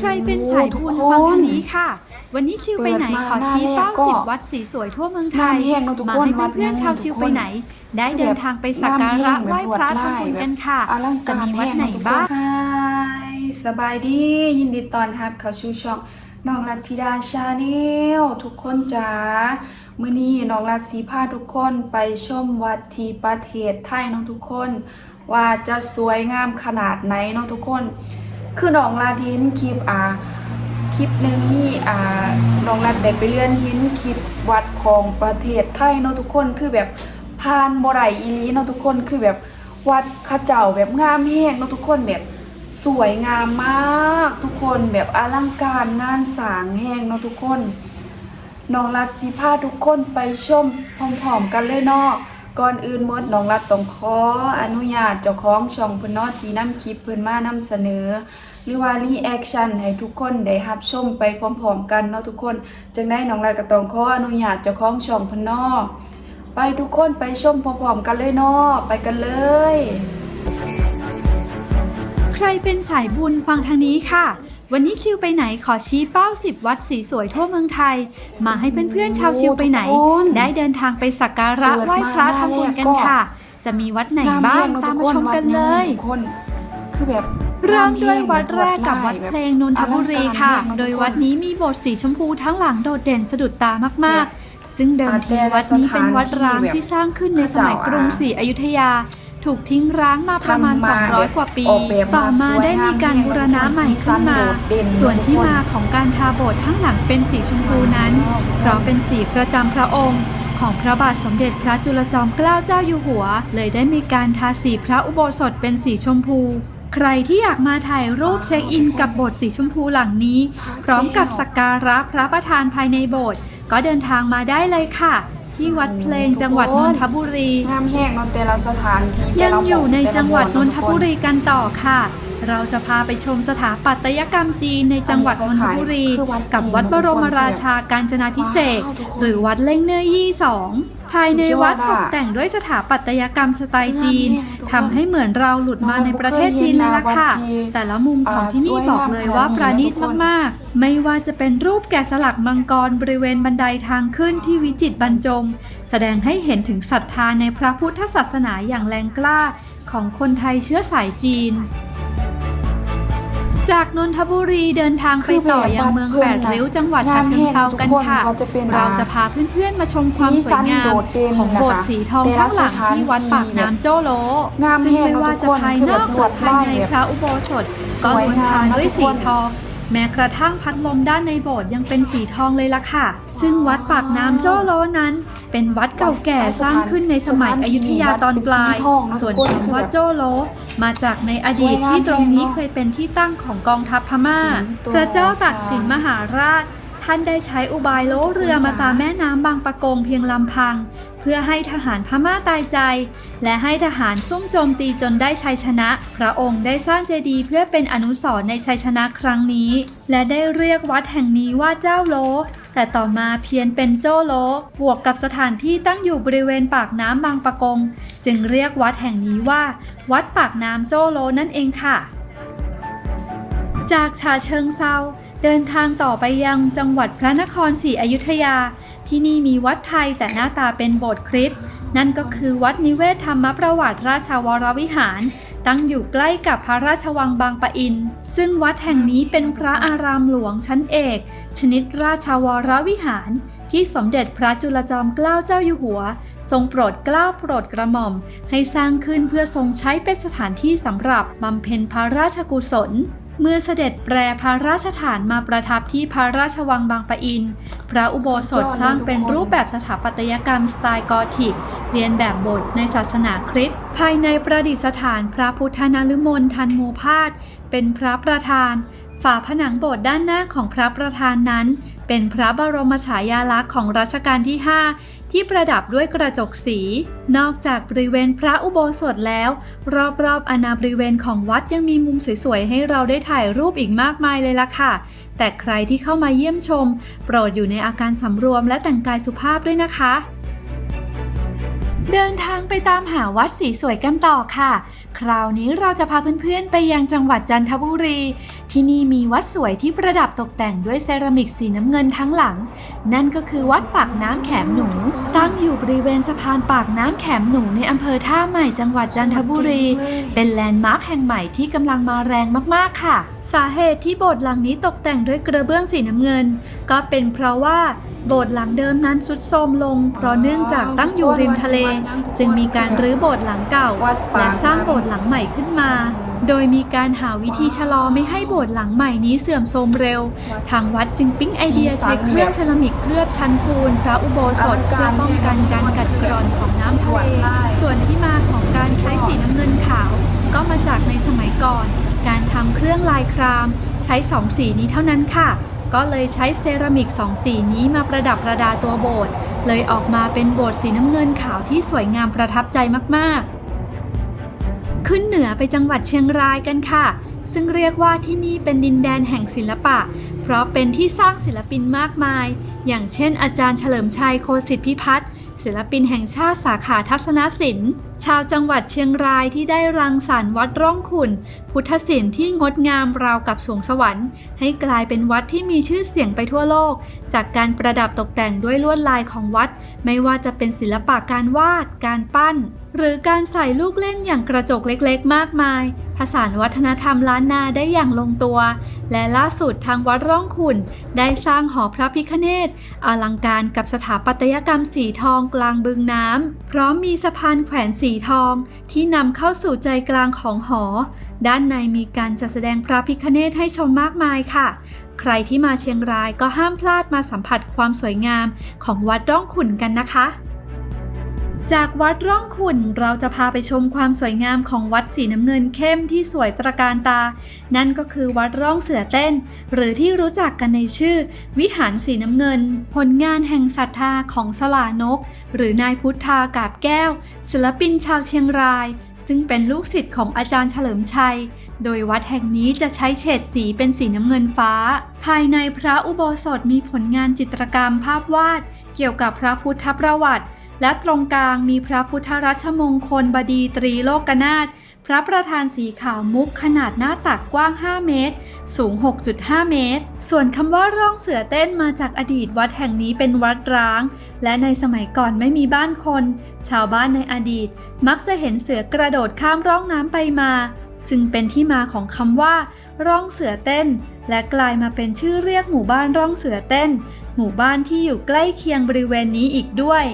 ใครเป็นสายบุญฟังทางนี้ค่ะ วันนี้ชิวไปไหนเปิดมาขอชี้หน้าแรกเป้าก็สิบวัดสีสวยทั่วเมืองไทยน้ำแห้งเนอะทุกมาคนให้วัดเพื่อนนี้ๆชาวทุกชิวคนไปไหน ได้เดินทางไปสักการะไหว้พระทำบุญกันค่ะอลังจะการมีวัดไหนแห้งบ้างฮายสบายดียินดีต้อนรับเข้าสู่ช่องน้องรัตธิดาชาแนลทุกคนจ๋ามื้อนี้น้องรัตสีพาทุกคนไปชมวัดที่ประเทศไทยเน้องทุกคน ว่าจะสวยงามขนาดไหนเน้องทุกคน คือน้องรัตเห็นคลิปอ่าคลิปหนึ่งนี่อ่าน้องรัดได้ไปเลื่อนหินคลิปวัดของประเทศไทยเนาะทุกคนคือแบบผ่านบ่ได้อีลีเนาะทุกคนคือแบบวัดข้าเจ้าแบบงามแฮงเนาะทุกคนแบบสวยงามมากทุกคนแบบอลังการงานสางแฮงเนาะทุกคนน้องรัดสิพาทุกคนไปชมพร้อมๆกันเลยเนาะก่อนอื่นมดน้องรัดต้องขออนุญาตเจ้าของช่องเพิ่นนาะที่นำคลิปเพิ่นมานำเสนอ รือว่ารีแอคชั่นให้ทุกคนได้รับชมไปพร้อมๆกันเนาะทุกคนจังได้น้องรัดก็ต้องขออนุญาตเจ้าของช่องเพิ่นเนาะไปทุกคนไปชมพร้อมๆกันเลยเนาะไปกันเลย ใครเป็นสายบุญฟังทางนี้ค่ะ วันนี้ชิวไปไหนขอชี้เป้าสิบวัดสีสวยทั่วเมืองไทย มาให้เพื่อนๆชาวชิวไปไหนทุกคนได้เดินทางไปสักการะไหว้พระทำบุญกันค่ะ จะมีวัดไหนบ้างตามมาชมกันเลย ทุกคน คือแบบ เริ่มด้วยวัดแรกกับวัดเพลงนนทบุรีค่ะ โดยวัดนี้มีโบสถ์สีชมพูทั้งหลังโดดเด่นสะดุดตามากๆ ซึ่งเดิมทีวัดนี้เป็นวัดร้างที่สร้างขึ้นในสมัยกรุงศรีอยุธยา ถูกทิ้งร้างมาประมาณ 200 กว่าปี ต่อมาได้มีการบูรณะใหม่ขึ้นมา ส่วนที่มาของการทาโบสถ์ทั้งหลังเป็นสีชมพูนั้น เพราะเป็นสีประจำพระองค์ของพระบาทสมเด็จพระจุลจอมเกล้าเจ้าอยู่หัว เลยได้มีการทาสีพระอุโบสถเป็นสีชมพู ใครที่อยากมาถ่ายรูปเช็คอินกับโบสถ์สีชมพูหลังนี้ พร้อมกับสักการะพระประธานภายในโบสถ์ก็เดินทางมาได้เลยค่ะ ที่วัดเพลงจังหวัดนนทบุรี งามแห้งเนาะแต่ละสถานที่แต่ยังละอยู่ในแต่ละจังหวัดนนทบุรีเาะกันต่อค่ะ เราจะพาไปชมสถาปัตยกรรมจีนในจังหวัดนนทบุรีคือวัดจีนกับวัดบรมราชาการจนาพิเศษกว้าวทุกคนหรือวัดเล่งเนยยี่สอง ภายในวัดสุดยอดตอะกแต่งด้วยสถาปัตยกรรมสไตล์จีนงามแน่ทุกคนทำให้เหมือนเราหลุดมาในประเทศจีนเลยล่ะค่ะวัดที่แต่ละมุมของที่นี่อ่าบอกเลยว่าสวยงามประณีตทุกคนมากๆ ไม่ว่าจะเป็นรูปแกะสลักมังกรบริเวณบันไดทางขึ้นที่วิจิตรบรรจง แสดงให้เห็นถึงศรัทธาในพระพุทธศาสนาอย่างแรงกล้าของคนไทยเชื้อสายจีน จากนนทบุรีเดินทางไปต่อยังเมืองแปดริ้วจังหวัดฉะเชิงเทรากันค่ะงามแห้งทุกคนว่าจะเป็นเราจะพาเพื่อนๆมาชมความสวยงามสีสันโดดเด่นของโบสถ์สีทองนะคะข้างหลังที่วัดปากน้ำโจ้โลงามซึ่งแห้งไม่ว่าจะภายนอกหรือภายในพระอุโบสถก็ล้วนทาด้วยสีทอง แม้กระทั่งพัดลมด้านในโบสถ์ยังเป็นสีทองเลยล่ะค่ะ ซึ่งวัดปากน้ำโจ้โลนั้น เป็นวัดเก่าแก่สร้างขึ้นในสมัยอยุธยาตอนปลาย ส่วนคำว่าโจ้โล มาจากในอดีตที่ตรงนี้เคยเป็นที่ตั้งของกองทัพพม่า พระเจ้าตากสินมหาราช ท่านได้ใช้อุบายโลเรือมาตามแม่น้ำบางปะกงเพียงลำพัง เพื่อให้ทหารพม่าตายใจ และให้ทหารซุ่มโจมตีจนได้ชัยชนะ พระองค์ได้สร้างเจดีย์เพื่อเป็นอนุสรณ์ในชัยชนะครั้งนี้ และได้เรียกวัดแห่งนี้ว่าเจ้าโลแต่ต่อมาเพียนเป็นโจ้โล บวกกับสถานที่ตั้งอยู่บริเวณปากน้ำบางปะกง จึงเรียกวัดแห่งนี้ว่า วัดปากน้ำโจ้โลนั่นเองค่ะ จากฉะเชิงเซา เดินทางต่อไปยังจังหวัดพระนครศรีอยุธยา ที่นี่มีวัดไทยแต่หน้าตาเป็นโบสถ์คริสต์นั่นก็คือวัดนิเวศธรรมประวัติราชวรวิหาร ตั้งอยู่ใกล้กับพระราชวังบางปะอิน ซึ่งวัดแห่งนี้เป็นพระอารามหลวงชั้นเอก ชนิดราชวรวิหาร ที่สมเด็จพระจุลจอมเกล้าเจ้าอยู่หัว ทรงโปรดเกล้าโปรดกระหม่อม ให้สร้างขึ้นเพื่อทรงใช้เป็นสถานที่สำหรับบำเพ็ญพระราชกุศล เมื่อเสด็จแปรพระราชฐานมาประทับที่พระราชวังบางปะอิน พระอุโบสถสร้างเป็นรูปแบบสถาปัตยกรรมสไตล์กอธิก เรียนแบบโบสถ์ในศาสนาคริสต์ ภายในประดิษฐานพระพุทธนลโมนทันโมพาสเป็นพระประธาน ฝาผนังโบสถ์ด้านหน้าของพระประธานนั้น เป็นพระบรมฉายาลักษณ์ของรัชกาลที่ 5 ที่ประดับด้วยกระจกสี นอกจากบริเวณพระอุโบสถแล้ว รอบๆอาณาบริเวณของวัดยังมีมุมสวยๆ ให้เราได้ถ่ายรูปอีกมากมายเลยล่ะค่ะ แต่ใครที่เข้ามาเยี่ยมชม โปรดอยู่ในอาการสำรวมและแต่งกายสุภาพด้วยนะคะเดินทางไปตามหาวัดสีสวยกันต่อค่ะ คราวนี้เราจะพาเพื่อนๆ ไปยังจังหวัดจันทบุรี ที่นี่มีวัดสวยที่ประดับตกแต่งด้วยเซรามิกสีน้ำเงินทั้งหลัง นั่นก็คือวัดปากน้ำแขมหนู ตั้งอยู่บริเวณสะพานปากน้ำแขมหนูในอำเภอท่าใหม่จังหวัดจันทบุรี เป็นแลนด์มาร์คแห่งใหม่ที่กำลังมาแรงมากๆค่ะ สาเหตุที่โบสถ์หลังนี้ตกแต่งด้วยกระเบื้องสีน้ำเงิน ก็เป็นเพราะว่าโบสถ์หลังเดิมนั้นทรุดโทรมลง เพราะเนื่องจากตั้งอยู่ริมทะเล จึงมีการรื้อโบสถ์หลังเก่าและสร้างโบสถ์หลังใหม่ขึ้นมา โดยมีการหาวิธีชะลอไม่ให้โบสถ์หลังใหม่นี้เสื่อมโทรมเร็ว ทางวัดจึงปิ๊งไอเดียใช้เครื่องเซรามิกเคลือบชั้นปูนพระอุโบสถเพื่อป้องกันการกัดกร่อนของน้ำทะเลส่วนที่มาของการใช้สีน้ำเงินขาว ก็มาจากในสมัยก่อน การทำเครื่องลายคราม ใช้สองสีนี้เท่านั้นค่ะ ก็เลยใช้เซรามิกสองสีนี้มาประดับประดาตัวโบสถ์เลยออกมาเป็นโบสถ์สีน้ำเงินขาวที่สวยงามประทับใจมากๆ ขึ้นเหนือไปจังหวัดเชียงรายกันค่ะ ซึ่งเรียกว่าที่นี่เป็นดินแดนแห่งศิลปะ เพราะเป็นที่สร้างศิลปินมากมาย อย่างเช่น อาจารย์เฉลิมชัยโคสิทธิพิพัฒน์ศิลปินแห่งชาติสาขาทัศนศิลป์ ชาวจังหวัดเชียงรายที่ได้รังสรรค์วัดร่องขุน พุทธศิลป์ที่งดงามราวกับสวงสวรรค์ ให้กลายเป็นวัดที่มีชื่อเสียงไปทั่วโลก จากการประดับตกแต่งด้วยลวดลายของวัด ไม่ว่าจะเป็นศิลปะการวาด การปั้น หรือการใส่ลูกเล่นอย่างกระจกเล็กๆ มากมาย ผสานวัฒนธรรมล้านนาได้อย่างลงตัว และล่าสุดทางวัดร่องขุนได้สร้างหอพระพิฆเนศอลังการกับสถาปัตยกรรมสีทองกลางบึงน้ำพร้อมมีสะพานแขวนสีทอง ที่นำเข้าสู่ใจกลางของหอ ด้านในมีการจัดแสดงพระพิฆเนศให้ชมมากมายค่ะ ใครที่มาเชียงรายก็ห้ามพลาดมาสัมผัสความสวยงามของวัดร่องขุนกันนะคะ จากวัดร่องขุ่นเราจะพาไปชมความสวยงามของวัดสีน้ำเงินเข้มที่สวยตระการตา นั่นก็คือวัดร่องเสือเต้น หรือที่รู้จักกันในชื่อ วิหารสีน้ำเงิน ผลงานแห่งศรัทธาของสลานก หรือนายพุทธากาบแก้ว ศิลปินชาวเชียงราย ซึ่งเป็นลูกศิษย์ของอาจารย์เฉลิมชัย โดยวัดแห่งนี้จะใช้เฉดสีเป็นสีน้ำเงินฟ้า ภายในพระอุโบสถมีผลงานจิตรกรรมภาพวาด เกี่ยวกับพระพุทธประวัติ และตรงกลางมีพระพุทธรัชมงคลบดีตรีโลกนาถพระประธานสีขาวมุกขนาดหน้าตักกว้าง 5 เมตร สูง 6.5 เมตร ส่วนคำว่าร่องเสือเต้นมาจากอดีตวัดแห่งนี้เป็นวัดร้าง และในสมัยก่อนไม่มีบ้านคน ชาวบ้านในอดีต มักจะเห็นเสือกระโดดข้ามร่องน้ำไปมา จึงเป็นที่มาของคำว่า ร่องเสือเต้น และกลายมาเป็นชื่อเรียกหมู่บ้านร่องเสือเต้น หมู่บ้านที่อยู่ใกล้เคียงบริเวณนี้อีกด้วย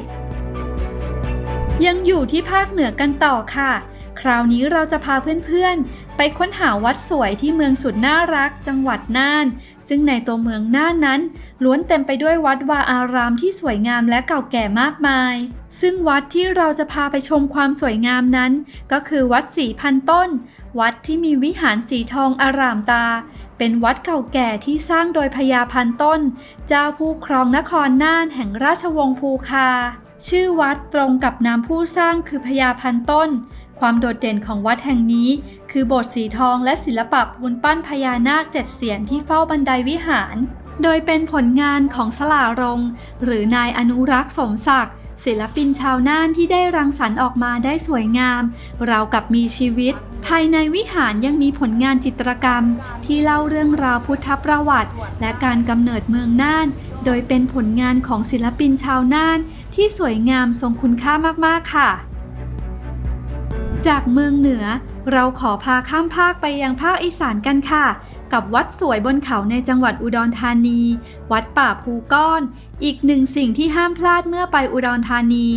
ยังอยู่ที่ภาคเหนือกันต่อค่ะ คราวนี้เราจะพาเพื่อนๆ ไปค้นหาวัดสวยที่เมืองสุดน่ารักจังหวัดน่าน ซึ่งในตัวเมืองน่านนั้น ล้วนเต็มไปด้วยวัดวาอารามที่สวยงามและเก่าแก่มากมาย ซึ่งวัดที่เราจะพาไปชมความสวยงามนั้น ก็คือวัดสีพันต้น วัดที่มีวิหารสีทองอารามตา เป็นวัดเก่าแก่ที่สร้างโดยพญาพันต้น เจ้าผู้ครองนครน่านแห่งราชวงศ์ภูคา ชื่อวัดตรงกับนามผู้สร้างคือพญาพันต้น ความโดดเด่นของวัดแห่งนี้ คือโบสถ์สีทองและศิลปะบุญปั้นพญานาคเจ็ดเสียนที่เฝ้าบันไดวิหาร โดยเป็นผลงานของสลารง หรือนายอนุรักษ์สมศักดิ์ ศิลปินชาวน่านที่ได้รังสรรค์ออกมาได้สวยงาม ราวกับมีชีวิต ภายในวิหารยังมีผลงานจิตรกรรม ที่เล่าเรื่องราวพุทธประวัติ และการกำเนิดเมืองน่าน โดยเป็นผลงานของศิลปินชาวน่าน ที่สวยงามทรงคุณค่ามากๆค่ะ จากเมืองเหนือ เราขอพาข้ามภาคไปยังภาคอีสานกันค่ะ กับวัดสวยบนเขาในจังหวัดอุดรธานี วัดป่าภูก้อน อีกหนึ่งสิ่งที่ห้ามพลาดเมื่อไปอุดรธานี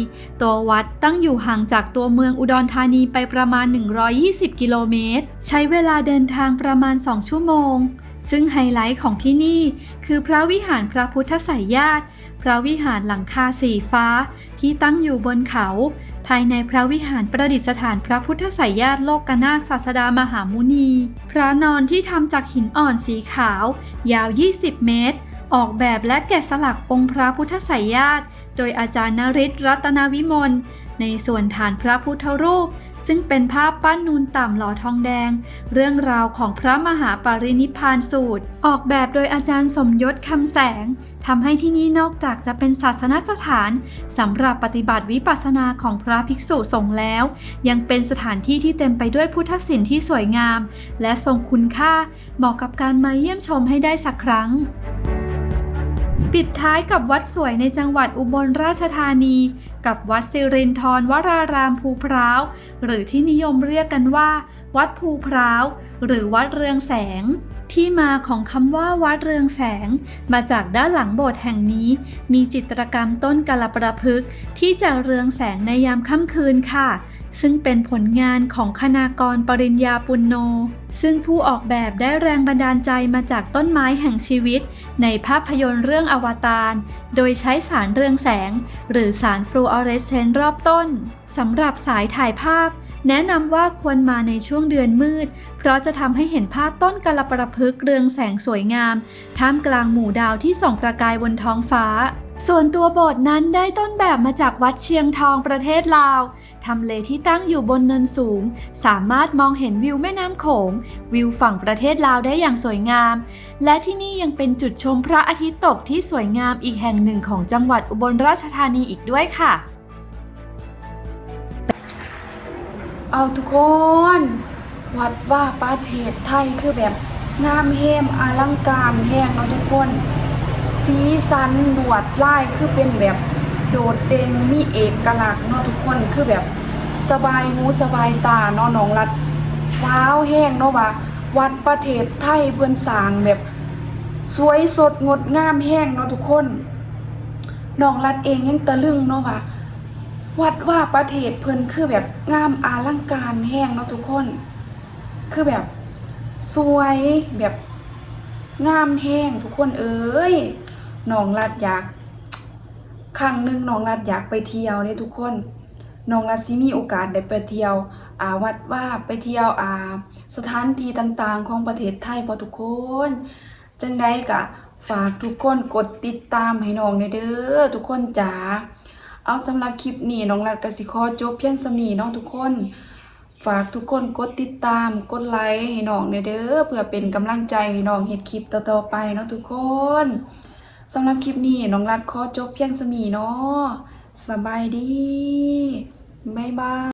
ตัววัดตั้งอยู่ห่างจากตัวเมืองอุดรธานีไปประมาณ 120 กิโลเมตร ใช้เวลาเดินทางประมาณ 2 ชั่วโมงซึ่งไฮไลท์ของที่นี่ คือพระวิหารพระพุทธไสยญาติ พระวิหารหลังคาสีฟ้าที่ตั้งอยู่บนเขา ภายในพระวิหารประดิษฐานพระพุทธไสยญาติโลกกนาศาสดามหามุนี พระนอนที่ทำจากหินอ่อนสีขาว ยาว 20 เมตร ออกแบบและแกะสลักองค์พระพุทธไสยญาติ โดยอาจารย์นริศรัตนวิมล ในส่วนฐานพระพุทธรูป ซึ่งเป็นภาพปั้นนูนต่ำหล่อทองแดง เรื่องราวของพระมหาปรินิพานสูตร ออกแบบโดยอาจารย์สมยศคำแสงทำให้ที่นี่นอกจากจะเป็นศาสนสถานสำหรับปฏิบัติวิปัสสนาของพระภิกษุสงฆ์แล้ว ยังเป็นสถานที่ที่เต็มไปด้วยพุทธศิลป์ที่สวยงาม และทรงคุณค่าเหมาะกับการมาเยี่ยมชมให้ได้สักครั้ง ปิดท้ายกับวัดสวยในจังหวัดอุบลราชธานี กับวัดสิรินทรวรารามภูพร้าว หรือที่นิยมเรียกกันว่า วัดภูพร้าว หรือวัดเรืองแสง ที่มาของคำว่าวัดเรืองแสง มาจากด้านหลังโบสถ์แห่งนี้ มีจิตรกรรมต้นกาลประพฤกที่จะเรืองแสงในยามค่ำคืนค่ะ ซึ่งเป็นผลงานของคณากรปริญญาปุณโน ซึ่งผู้ออกแบบได้แรงบันดาลใจมาจากต้นไม้แห่งชีวิต ในภาพยนตร์เรื่องอวตาร โดยใช้สารเรืองแสง หรือสารฟลูออเรสเซนต์รอบต้น สำหรับสายถ่ายภาพ แนะนำว่าควรมาในช่วงเดือนมืด เพราะจะทำให้เห็นภาพต้นกาลประพฤกเรืองแสงสวยงาม ท่ามกลางหมู่ดาวที่ส่องประกายบนท้องฟ้า ส่วนตัวโบสถ์นั้นได้ต้นแบบมาจากวัดเชียงทองประเทศลาว ทำเลที่ตั้งอยู่บนเนินสูง สามารถมองเห็นวิวแม่น้ำโขง วิวฝั่งประเทศลาวได้อย่างสวยงาม และที่นี่ยังเป็นจุดชมพระอาทิตย์ตกที่สวยงามอีกแห่งหนึ่งของจังหวัดอุบลราชธานีอีกด้วยค่ะ เอาทุกคน วัดว่าประเทศไทยคือแบบงามเฮมอลังการแห้งเนาะทุกคน สีสันหนวดลายคือเป็นแบบโดดเด่นมีเอกลักษณ์เนาะทุกคนคือแบบสบายหูสบายตาเนาะน้องรัดว้าวแห้งเนาะว่าวัดประเทศไทยเพื่อนสางแบบ สวยสดงดงามแห้งเนาะทุกคนน้องรัดเองยังตะลึงเนาะว่า วัดว่าประเทศเพิ่นคือแบบงามอาลังการแห้งเนาะทุกคน คือแบบสวยแบบงามแห้งทุกคนเอ้ยน้องรัดอยากครั้งหนึ่งน้องรัดอยากไปเที่ยวเนี่ยทุกคนน้องรัดสิมีโอกาสได้ไปเที่ยวอาวัดว่าไปเที่ยวอาสถานที่ต่างๆ ของประเทศไทยพอทุกคนจังใดก็ฝากทุกคนกดติดตามให้น้องในเด้อทุกคนจ๋า เอาสำหรับคลิปนี้น้องรัดกสิขอจบเพียงสำนีเนาะทุกคน ฝากทุกคนกดติดตามกดไลค์ให้น้องเด้อเพื่อเป็นกำลังใจให้น้องเฮ็ดคลิปต่อๆไปเนาะทุกคนสำหรับคลิปนี้น้องรัดขอจบเพียงสำนีเนาะสบายดีบ๊ายบาย